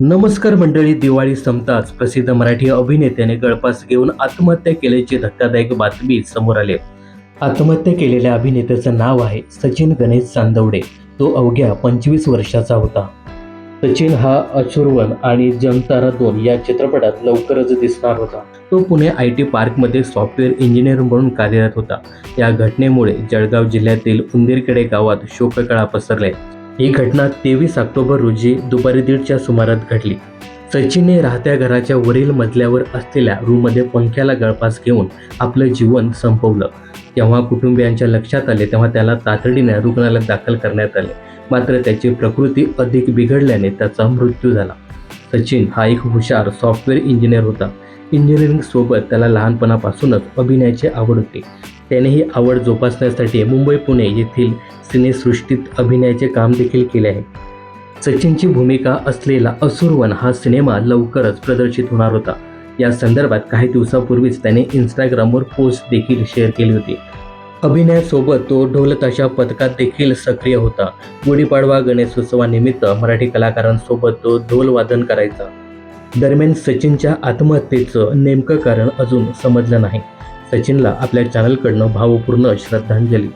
नमस्कार मंडळी दिवाळी संपताच प्रसिद्ध मराठी अभिनेत्याने गळपास घेऊन आत्महत्या केल्याची धक्कादायक बातमी समोर आली. आत्महत्या केलेल्या अभिनेत्याचं नाव आहे सचिन गणेश चांदवडे. तो अवघ्या पंचवीस वर्षाचा होता. सचिन हा अचुर्वन आणि जमतारा दोन या चित्रपटात लवकरच दिसणार होता. तो पुणे आय टी पार्कमध्ये सॉफ्टवेअर इंजिनियर म्हणून कार्यरत होता. या घटनेमुळे जळगाव जिल्ह्यातील उंदीरखेडे गावात शोककळा पसरले. ही घटना तेवीस ऑक्टोबर रोजी दुपारी दीडच्या सुमारात घडली. सचिनने राहत्या घराच्या वरील मजल्यावर असलेल्या रूममध्ये पंख्याला गळपास घेऊन आपलं जीवन संपवलं. तेव्हा कुटुंबियांच्या लक्षात आले तेव्हा त्याला तातडीने रुग्णालयात दाखल करण्यात आले. मात्र त्याची प्रकृती अधिक बिघडल्याने त्याचा मृत्यू झाला. सचिन हा एक हुशार सॉफ्टवेअर इंजिनियर होता. इंजिनिअरिंग सोबत त्याला लहानपणापासूनच अभिनयाची आवड होती. त्याने ही आवड जोपासण्यासाठी मुंबई पुणे येथील सिनेसृष्टीत अभिनयाचे काम देखील केले आहे. सचिनची भूमिका असलेला असुरवन हा सिनेमा लवकरच प्रदर्शित होणार होता. या संदर्भात काही दिवसापूर्वीच त्याने इंस्टाग्रामवर पोस्ट देखील शेअर केली होती. अभिनयासोबत तो ढोलताशा पथकात देखील सक्रिय होता. गुढीपाडवा गणेशोत्सवानिमित्त मराठी कलाकारांसोबत तो ढोलवादन करायचा. दरम्यान सचिनच्या आत्महत्येचं नेमकं कारण अजून समजलं नाही. सचिनला आपल्या चॅनलकडनं भावपूर्ण श्रद्धांजली.